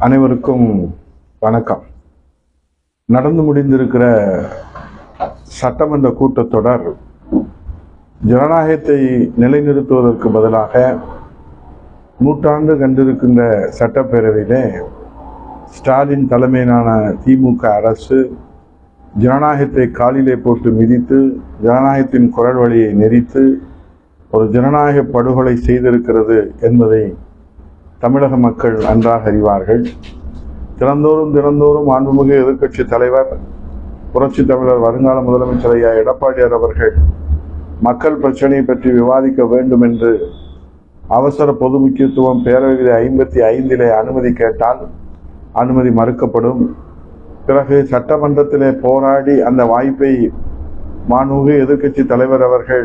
அனைவருக்கும் வணக்கம். நடந்து முடிந்திருக்கிற சட்டமன்ற கூட்டத்தொடர் ஜனநாயகத்தை நிலைநிறுத்துவதற்கு பதிலாக நூற்றாண்டு கண்டிருக்கின்ற சட்டப்பேரவையிலே ஸ்டாலின் தலைமையிலான திமுக அரசு ஜனநாயகத்தை காலிலே போட்டு மிதித்து ஜனநாயகத்தின் குரல் வழியை நெறித்து ஒரு ஜனநாயக படுகொலை செய்திருக்கிறது என்பதை தமிழக மக்கள் நன்றாக அறிவார்கள். தினந்தோறும் தினந்தோறும் மாண்புமிகு எதிர்க்கட்சி தலைவர் புரட்சி தமிழர் வருங்கால முதலமைச்சர் ஐயா எடப்பாடியார் அவர்கள் மக்கள் பிரச்சனை பற்றி விவாதிக்க வேண்டும் என்று அவசர பொது முக்கியத்துவம் பேரவையில் ஐம்பத்தி ஐந்திலே அனுமதி கேட்டால் அனுமதி மறுக்கப்படும். பிறகு சட்டமன்றத்திலே போராடி அந்த வாய்ப்பை மாண்புமிகு எதிர்க்கட்சி தலைவர் அவர்கள்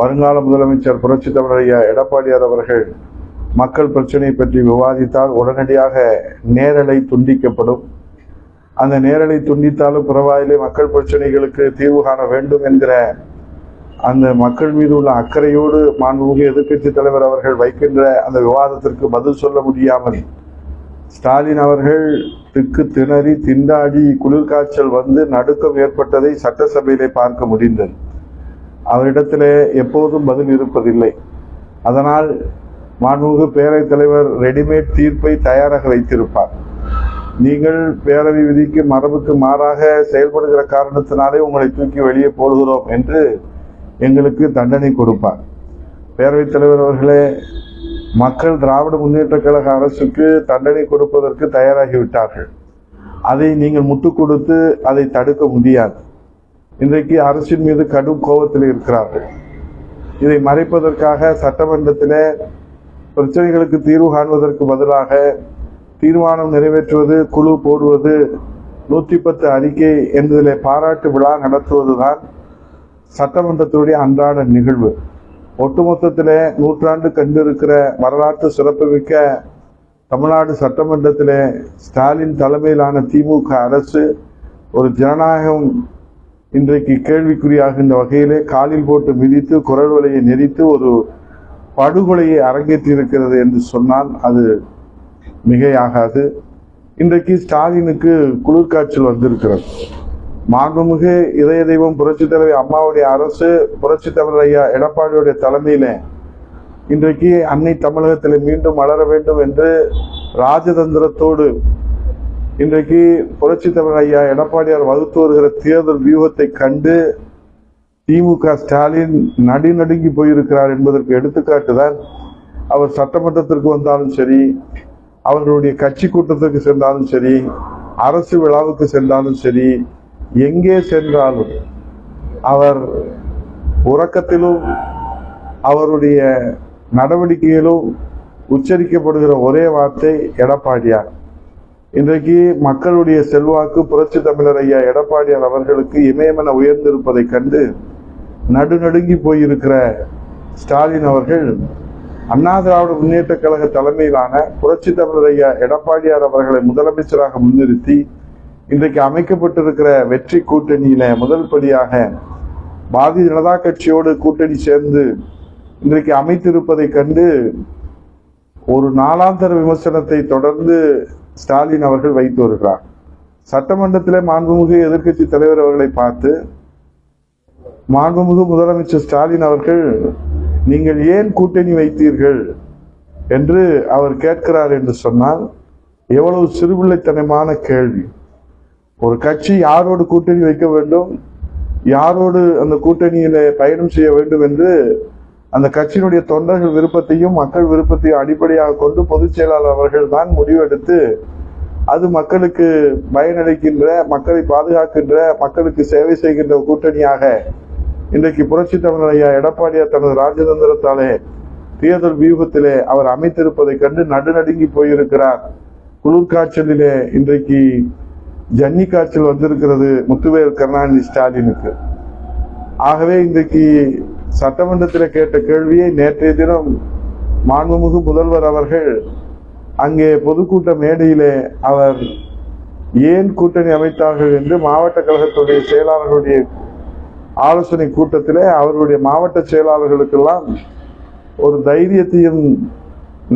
வருங்கால முதலமைச்சர் புரட்சி தமிழர் ஐயா எடப்பாடியார் அவர்கள் மக்கள் பிரச்சனை பற்றி விவாதித்தால் உடனடியாக நேரலை துண்டிக்கப்படும். அந்த நேரலை துண்டித்தாலும் பரவாயில்லை மக்கள் பிரச்சனைகளுக்கு தீர்வு காண வேண்டும் என்கிற அந்த மக்கள் மீது உள்ள அக்கறையோடு மாண்புமிகு எதிர்க்கட்சி தலைவர் அவர்கள் வைக்கின்ற அந்த விவாதத்திற்கு பதில் சொல்ல முடியாமல் ஸ்டாலின் அவர்கள் திக்கு திணறி திண்டாடி குளிர்காய்ச்சல் வந்து நடுக்கம் ஏற்பட்டதை சட்டசபையிலே பார்க்க முடிந்தது. அவரிடத்திலே எப்போதும் பதில் இருப்பதில்லை. அதனால் மாண்புமிகு பேரவைத் தலைவர் ரெடிமேட் தீர்ப்பை தயாராக வைத்திருப்பார். நீங்கள் பேரவை விதிக்கு மரபுக்கு மாறாக செயல்படுகிற காரணத்தினாலே உங்களை தூக்கி வெளியே போடுகிறோம் என்று எங்களுக்கு தண்டனை கொடுப்பார். பேரவைத் தலைவர் அவர்களே மக்கள் திராவிட முன்னேற்ற கழக அரசுக்கு தண்டனை கொடுப்பதற்கு தயாராகிவிட்டார்கள். அதை நீங்கள் முட்டுக் கொடுத்து அதை தடுக்க முடியாது. இன்றைக்கு அரசின் மீது கடும் கோபத்தில் இருக்கிறார்கள். இதை மறைப்பதற்காக சட்டமன்றத்திலே பிரச்சனைகளுக்கு தீர்வு காண்பதற்கு பதிலாக தீர்மானம் நிறைவேற்றுவது குழு போடுவது நூற்றி பத்து அறிக்கை என்பதிலே பாராட்டு விழா நடத்துவதுதான் சட்டமன்றத்துடைய அன்றாட நிகழ்வு. ஒட்டுமொத்தத்திலே நூற்றாண்டு கண்டிருக்கிற வரலாற்று சிறப்புமிக்க தமிழ்நாடு சட்டமன்றத்திலே ஸ்டாலின் தலைமையிலான திமுக அரசு ஒரு ஜனநாயகம் இன்றைக்கு கேள்விக்குறியாகின்ற வகையிலே காலில் போட்டு மிதித்து குரல் வலையை நெறித்து ஒரு படுகொலையை அரங்கேற்றிருக்கிறது என்று சொன்னால் அது மிகையாகாது. இன்றைக்கு ஸ்டாலினுக்கு குளிர்காய்ச்சல் வந்திருக்கிறது. மாண்புமிகு இதய தெய்வம் புரட்சி தலைவர் அம்மாவுடைய அரசு புரட்சி தலைவர் ஐயா எடப்பாடியுடைய தலைமையில இன்றைக்கு அன்னை தமிழகத்தில் மீண்டும் வளர வேண்டும் என்று ராஜதந்திரத்தோடு இன்றைக்கு புரட்சி தலைவர் ஐயா எடப்பாடியார் வகுத்து வருகிற தேர்தல் வியூகத்தை கண்டு திமுக ஸ்டாலின் நடுநடுங்கி போயிருக்கிறார் என்பதற்கு எடுத்துக்காட்டு தான் அவர் சட்டமன்றத்திற்கு வந்தாலும் சரி அவர்களுடைய கட்சி கூட்டத்திற்கு சென்றாலும் சரி அரசு விழாவுக்கு சென்றாலும் சரி எங்கே சென்றாலும் அவர் உறக்கத்திலும் அவருடைய நடவடிக்கையிலும் உச்சரிக்கப்படுகிற ஒரே வார்த்தை எடப்பாடியார். இன்றைக்கு மக்களுடைய செல்வாக்கு புரட்சி தமிழர் ஐயா எடப்பாடியார் அவர்களுக்கு இமயமென உயர்ந்திருப்பதை கண்டு நடுநடுங்கி போயிருக்கிற ஸ்டாலின் அவர்கள் அண்ணா திராவிட முன்னேற்ற கழக தலைமையிலான புரட்சி தமிழர் எடப்பாடியார் அவர்களை முதலமைச்சராக முன்னிறுத்தி இன்றைக்கு அமைக்கப்பட்டிருக்கிற வெற்றி கூட்டணியில முதல் படியாக பாரதிய ஜனதா கட்சியோடு கூட்டணி சேர்ந்து இன்றைக்கு அமைத்திருப்பதை கண்டு ஒரு நாளாந்தர விமர்சனத்தை தொடர்ந்து ஸ்டாலின் அவர்கள் வைத்து வருகிறார். சட்டமன்றத்திலே மாண்புமிகு எதிர்க்கட்சி தலைவர் அவர்களை பார்த்து மாண்புமிகு முதலமைச்சர் ஸ்டாலின் அவர்கள் நீங்கள் ஏன் கூட்டணி வைத்தீர்கள் என்று அவர் கேட்கிறார் என்று சொன்னால் எவ்வளவு சிறுபிள்ளைத்தனமான கேள்வி. ஒரு கட்சி யாரோடு கூட்டணி வைக்க வேண்டும் யாரோடு அந்த கூட்டணியில பயணம் செய்ய வேண்டும் என்று அந்த கட்சியினுடைய தொண்டர்கள் விருப்பத்தையும் மக்கள் விருப்பத்தையும் அடிப்படையாக கொண்டு பொதுச் செயலாளர் அவர்கள் தான் முடிவெடுத்து அது மக்களுக்கு பயனளிக்கின்ற மக்களை பாதுகாக்கின்ற மக்களுக்கு சேவை செய்கின்ற கூட்டணியாக இன்றைக்கு புரட்சி தமிழர் ஐயா எடப்பாடியார் தனது ராஜதந்திரத்தாலே தேர்தல் வியூகத்திலே அவர் அமைத்திருப்பதை கண்டு நடுநடுங்கி போயிருக்கிறார். குளிர்காய்ச்சலிலே இன்றைக்கு ஜன்னி காய்ச்சல் வந்திருக்கிறது முத்துவேல் கருணாநிதி ஸ்டாலினுக்கு. ஆகவே இன்றைக்கு சட்டமன்றத்தில் கேட்ட கேள்வியை நேற்றைய தினம் மாண்புமிகு முதல்வர் அவர்கள் அங்கே பொதுக்கூட்ட மேடையிலே அவர் ஏன் கூட்டணி அமைத்தார்கள் என்று மாவட்ட கழகத்துடைய செயலாளர்களுடைய ஆலோசனை கூட்டத்திலே அவருடைய மாவட்ட செயலாளர்களுக்கெல்லாம் ஒரு தைரியத்தையும்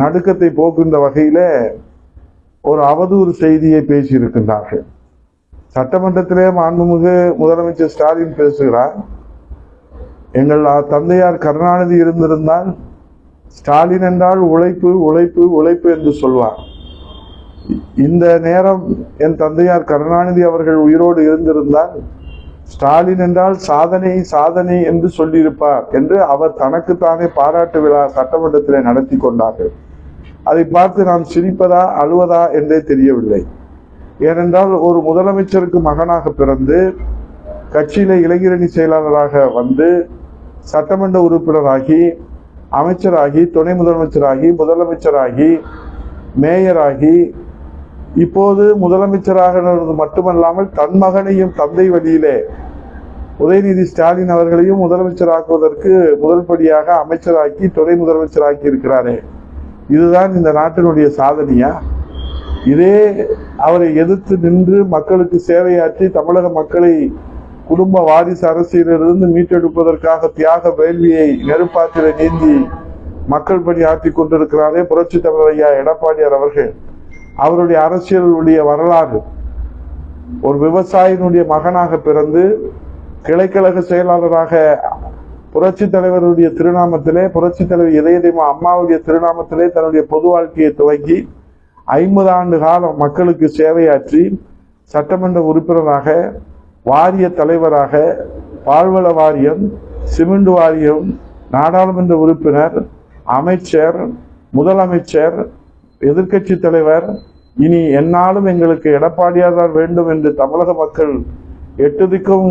நடுக்கத்தை போக்குகின்ற வகையிலே ஒரு அவதூறு செய்தியை பேசியிருக்கின்றார்கள். சட்டமன்றத்திலே மாண்புமிகு முதலமைச்சர் ஸ்டாலின் பேசுகிறார். எங்கள் தந்தையார் கருணாநிதி இருந்திருந்தால் ஸ்டாலின் என்றால் உழைப்பு உழைப்பு உழைப்பு என்று சொல்வார். இந்த நேரம் என் தந்தையார் கருணாநிதி அவர்கள் உயிரோடு இருந்திருந்தால் ஸ்டாலின் என்றால் சாதனை சாதனை என்று சொல்லியிருப்பார் என்று அவர் தனக்குத்தானே பாராட்டு விழா சட்டமன்றத்திலே நடத்தி கொண்டார்கள். அதை பார்த்து நாம் சிரிப்பதா அழுவதா என்றே தெரியவில்லை. ஏனென்றால் ஒரு முதலமைச்சருக்கு மகனாக பிறந்து கட்சியில இளைஞரணி செயலாளராக வந்து சட்டமன்ற உறுப்பினராகி அமைச்சராகி துணை முதலமைச்சராகி முதலமைச்சராகி மேயராகி இப்போது முதலமைச்சராக மட்டுமல்லாமல் தன் மகனையும் தந்தை வழியிலே உதயநிதி ஸ்டாலின் அவர்களையும் முதலமைச்சராக்குவதற்கு முதல் படியாக அமைச்சராக்கி துணை முதலமைச்சராக்கி இருக்கிறாரே. இதுதான் இந்த நாட்டினுடைய சாதனையா? இதே அவரை எதிர்த்து நின்று மக்களுக்கு சேவையாற்றி தமிழக மக்களை குடும்ப வாரிசு அரசியலிருந்து மீட்டெடுப்பதற்காக தியாக வேள்வியை நெருப்பாத்திர நீந்தி மக்கள் பணி ஆற்றி கொண்டிருக்கிறாரே புரட்சி தமிழர் ஐயா எடப்பாடியார் அவர்கள். அவருடைய அரசியலுடைய வரலாறு. ஒரு விவசாயினுடைய மகனாக பிறந்து கிளைக்கழக செயலாளராக புரட்சி தலைவருடைய திருநாமத்திலே புரட்சி தலைவர் இதயதெய்வம் அம்மாவுடைய திருநாமத்திலே தன்னுடைய பொது வாழ்க்கையை துவங்கி ஐம்பது ஆண்டு காலம் மக்களுக்கு சேவையாற்றி சட்டமன்ற உறுப்பினராக வாரிய தலைவராக பால்வள வாரியம் சிமெண்ட் வாரியம் நாடாளுமன்ற உறுப்பினர் அமைச்சர் முதலமைச்சர் எதிர்க்கட்சி தலைவர் இனி என்னாலும் எங்களுக்கு எடப்பாடியார் தான் வேண்டும் என்று தமிழக மக்கள் எட்டு திக்கும்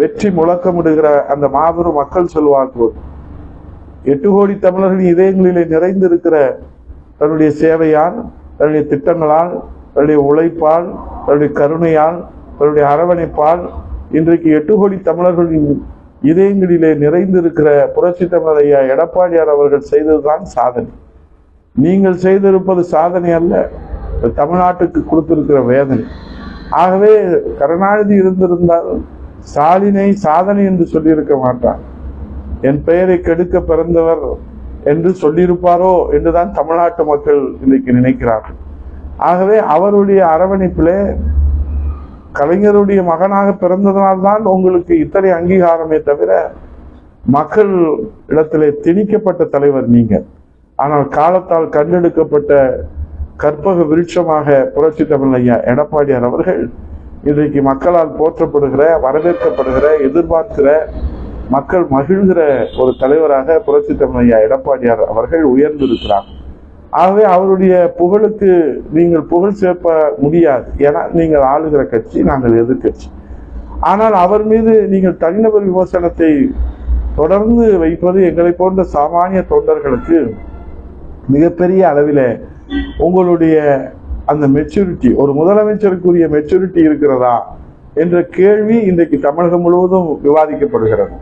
வெற்றி முழக்கமிடுகிற அந்த மாபெரும் மக்கள் செல்வாக்கு. எட்டு கோடி தமிழர்களின் இதயங்களிலே நிறைந்திருக்கிற தன்னுடைய சேவையால் தன்னுடைய திட்டங்களால் தன்னுடைய உழைப்பால் தன்னுடைய கருணையால் தன்னுடைய அரவணைப்பால் இன்றைக்கு எட்டு கோடி தமிழர்களின் இதயங்களிலே நிறைந்திருக்கிற புரட்சி தமிழர் ஐயா எடப்பாடியார் அவர்கள் செய்ததுதான் சாதனை. நீங்கள் செய்திருப்பது சாதனை அல்ல. தமிழ்நாட்டுக்கு கொடுத்திருக்கிற வேதனை. ஆகவே கருணாநிதி இருந்திருந்தால் ஸ்டாலினை சாதனை என்று சொல்லியிருக்க மாட்டார். என் பெயரை கெடுக்க பிறந்தவர் என்று சொல்லியிருப்பாரோ என்றுதான் தமிழ்நாட்டு மக்கள் இன்னைக்கு நினைக்கிறார்கள். ஆகவே அவருடைய அரவணைப்பிலே கலைஞருடைய மகனாக பிறந்ததனால்தான் உங்களுக்கு இத்தனை அங்கீகாரமே தவிர மக்கள் இடத்திலே திணிக்கப்பட்ட தலைவர் நீங்கள். ஆனால் காலத்தால் கண்டெடுக்கப்பட்ட கற்பக விருட்சமாக புரட்சி தமிழ் எடப்பாடியார் அவர்கள் இன்றைக்கு மக்களால் போற்றப்படுகிற வரவேற்கப்படுகிற எதிர்பார்க்கிற மக்கள் மகிழ்கிற ஒரு தலைவராக புரட்சி தமிழ் எடப்பாடியார் அவர்கள் உயர்ந்திருக்கிறார். ஆகவே அவருடைய புகழுக்கு நீங்கள் புகழ் சேர்ப்ப முடியாது. ஏன்னா நீங்கள் ஆளுகிற கட்சி நாங்கள் எதிர்க்கட்சி. ஆனால் அவர் மீது நீங்கள் தனிநபர் விமர்சனத்தை தொடர்ந்து வைப்பது எங்களை போன்ற சாமானிய தொண்டர்களுக்கு மிகப்பெரிய அளவில் உங்களுடைய அந்த மெச்சூரிட்டி ஒரு முதலமைச்சருக்குரிய மெச்சூரிட்டி இருக்கிறதா என்ற கேள்வி இன்றைக்கு தமிழகம் முழுவதும் விவாதிக்கப்படுகிறது.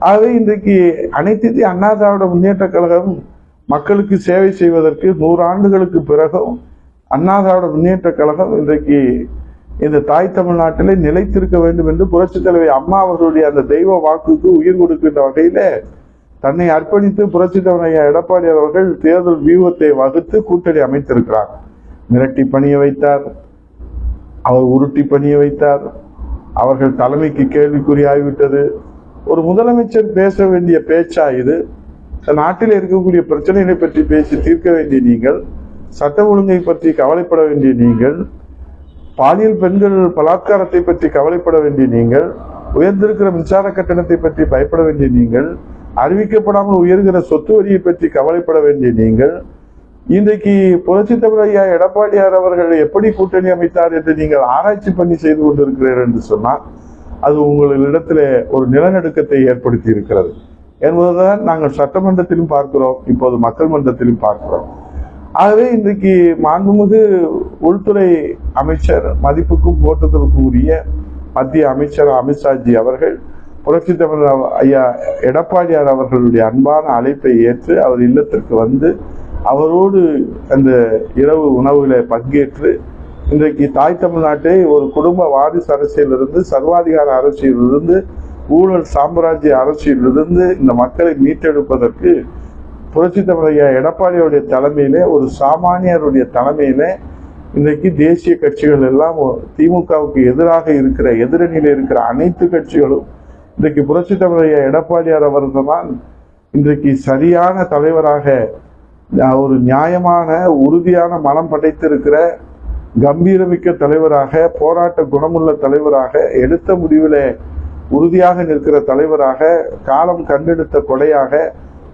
ஆகவே இன்றைக்கு அனைத்து அண்ணா திராவிட முன்னேற்ற கழகம் மக்களுக்கு சேவை செய்வதற்கு நூறு ஆண்டுகளுக்கு பிறகும் அண்ணா திராவிட முன்னேற்ற கழகம் இன்றைக்கு இந்த தாய் தமிழ்நாட்டிலே நிலைத்திருக்க வேண்டும் என்று புரட்சித் தலைவர் அம்மா அவர்களுடைய அந்த தெய்வ வாக்குக்கு உயிர் கொடுக்கின்ற வகையில தன்னை அர்ப்பணித்து புரட்சித் தலைவர் எடப்பாடி அவர்கள் தேர்தல் வியூகத்தை வகுத்து கூட்டணி அமைத்திருக்கிறார். மிரட்டி பணிய வைத்தார். அவர் உருட்டி பணிய வைத்தார். அவர்கள் தலைமைக்கு கேள்விக்குறியாகிவிட்டது. ஒரு முதலமைச்சர் பேச வேண்டிய பேச்சா இது? நாட்டில் இருக்கக்கூடிய பிரச்சனைகளை பற்றி பேசி தீர்க்க வேண்டிய நீங்கள் சட்ட ஒழுங்கை பற்றி கவலைப்பட வேண்டிய நீங்கள் பாலியல் பெண்கள் பலாத்காரத்தை பற்றி கவலைப்பட வேண்டிய நீங்கள் உயர்ந்திருக்கிற மின்சார கட்டணத்தை பற்றி பயப்பட வேண்டிய நீங்கள் அறிவிக்கப்படாமல் உயர்கிற சொத்து வரியை பற்றி கவலைப்பட வேண்டிய நீங்கள் இன்றைக்கு புரட்சி தமிழ் ஐயா எடப்பாடியார் அவர்கள் எப்படி கூட்டணி அமைத்தார் என்று நீங்கள் ஆராய்ச்சி பண்ணி செய்து கொண்டிருக்கிறீர்கள் என்று சொன்னால் அது உங்களிடத்துல ஒரு நிலநடுக்கத்தை ஏற்படுத்தி இருக்கிறது. என்பதுதான் நாங்கள் சட்டமன்றத்திலும் பார்க்கிறோம் இப்போது மக்கள் மன்றத்திலும் பார்க்கிறோம். ஆகவே இன்றைக்கு மாண்புமிகு உள்துறை அமைச்சர் மதிப்புக்கும் போற்றத்திற்கும் உரிய மத்திய அமைச்சர் அமித்ஷாஜி அவர்கள் புரட்சி தமிழர் ஐயா எடப்பாடியார் அவர்களுடைய அன்பான அழைப்பை ஏற்று அவர் இல்லத்திற்கு வந்து அவரோடு அந்த இரவு உணவுகளை பங்கேற்று இன்றைக்கு தாய் தமிழ்நாட்டை ஒரு குடும்ப வாரிசு அரசியலிருந்து சர்வாதிகார அரசியலிருந்து ஊழல் சாம்ராஜ்ய அரசியலிருந்து இந்த மக்களை மீட்டெடுப்பதற்கு புரட்சி தமிழையா எடப்பாடியுடைய தலைமையிலே ஒரு சாமானியருடைய தலைமையிலே இன்றைக்கு தேசிய கட்சிகள் எல்லாம் திமுகவுக்கு எதிராக இருக்கிற எதிரணியில் இருக்கிற அனைத்து கட்சிகளும் இன்றைக்கு புரட்சி தமிழைய எடப்பாடியார் அவர்கள் தான் இன்றைக்கு சரியான தலைவராக ஒரு நியாயமான உறுதியான மனம் படைத்திருக்கிற கம்பீரமிக்க தலைவராக போராட்ட குணமுள்ள தலைவராக எடுத்த முடிவில் உறுதியாக நிற்கிற தலைவராக காலம் கண்டெடுத்த கொலையாக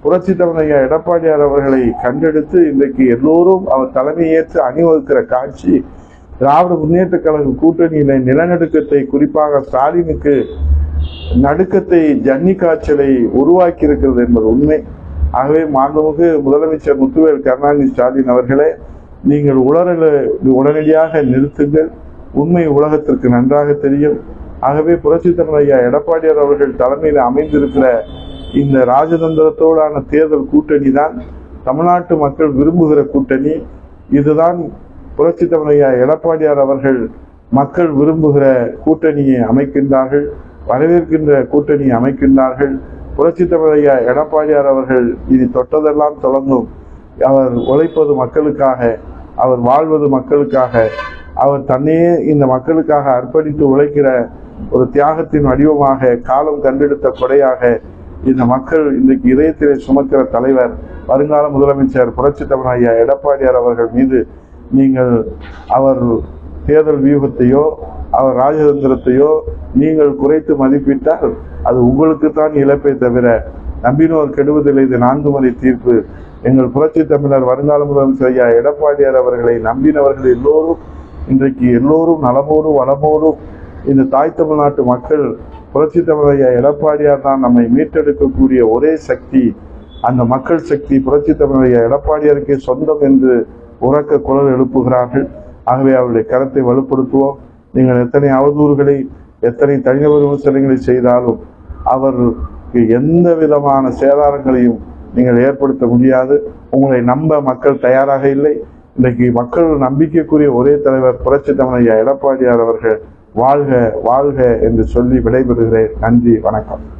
புரட்சி தமிழைய எடப்பாடியார் அவர்களை கண்டெடுத்து இன்றைக்கு எல்லோரும் அவர் தலைமையேற்று அணிவகுக்கிற காட்சி திராவிட முன்னேற்ற கழக கூட்டணியில நிலநடுக்கத்தை குறிப்பாக ஸ்டாலினுக்கு நடுக்கத்தை ஜன்னி காய்ச்சலை உருவாக்கி இருக்கிறது என்பது உண்மை. ஆகவே மாண்புமிகு முதலமைச்சர் முத்துவேல் கருணாநிதி ஸ்டாலின் அவர்களே நீங்கள் உளறல உடனடியாக நிறுத்துங்கள். உண்மை உலகத்திற்கு நன்றாக தெரியும். ஆகவே புரட்சி ஐயா எடப்பாடியார் அவர்கள் தலைமையில் அமைந்திருக்கிற இந்த ராஜதந்திரத்தோடான தேர்தல் கூட்டணி தான் தமிழ்நாட்டு மக்கள் விரும்புகிற கூட்டணி. இதுதான் புரட்சி ஐயா எடப்பாடியார் அவர்கள் மக்கள் விரும்புகிற கூட்டணியை அமைக்கின்றார்கள். வரவேற்கின்ற கூட்டணி அமைக்கின்றார்கள். புரட்சி தமிழையா எடப்பாடியார் அவர்கள் இனி தொட்டதெல்லாம் தொடங்கும். அவர் உழைப்பது மக்களுக்காக அவர் வாழ்வது மக்களுக்காக அவர் தன்னையே இந்த மக்களுக்காக அர்ப்பணித்து உழைக்கிற ஒரு தியாகத்தின் வடிவமாக காலம் கண்டெடுத்த கொடையாக இந்த மக்கள் இன்றைக்கு இதயத்திலே சுமக்கிற தலைவர் வருங்கால முதலமைச்சர் புரட்சி தமிழ் ஐயா எடப்பாடியார் அவர்கள் மீது நீங்கள் அவர் தேர்தல் வியூகத்தையோ அவர் ராஜதந்திரத்தையோ நீங்கள் குறைத்து மதிப்பிட்டால் அது உங்களுக்கு தான் இழப்பை தவிர நம்பினோர் கெடுவதில்லை. இது நான்கு முறை தீர்ப்பு. எங்கள் புரட்சி தமிழர் வருங்கால முதலமைச்சர் ஐயா எடப்பாடியார் அவர்களை நம்பினவர்கள் எல்லோரும் இன்றைக்கு எல்லோரும் நலமோடும் வளமோடும் இந்த தாய் தமிழ்நாட்டு மக்கள் புரட்சி தமிழர் ஐயா எடப்பாடியார் தான் நம்மை மீட்டெடுக்கக்கூடிய ஒரே சக்தி. அந்த மக்கள் சக்தி புரட்சி தமிழர் ஐயா எடப்பாடியாருக்கே சொந்தம் என்று உறக்க குரல் எழுப்புகிறார்கள். ஆகவே அவருடைய கரத்தை வலுப்படுத்துவோம். நீங்கள் எத்தனை அவதூறுகளை எத்தனை தனிநபர் விமர்சனங்களை செய்தாலும் அவருக்கு எந்த விதமான சேதாரங்களையும் நீங்கள் ஏற்படுத்த முடியாது. உங்களை நம்ப மக்கள் தயாராக இல்லை. இன்றைக்கு மக்கள் நம்பிக்கைக்குரிய ஒரே தலைவர் புரட்சி தமிழையா எடப்பாடியார் அவர்கள் வாழ்க வாழ்க என்று சொல்லி விடைபெறுகிறேன். நன்றி வணக்கம்.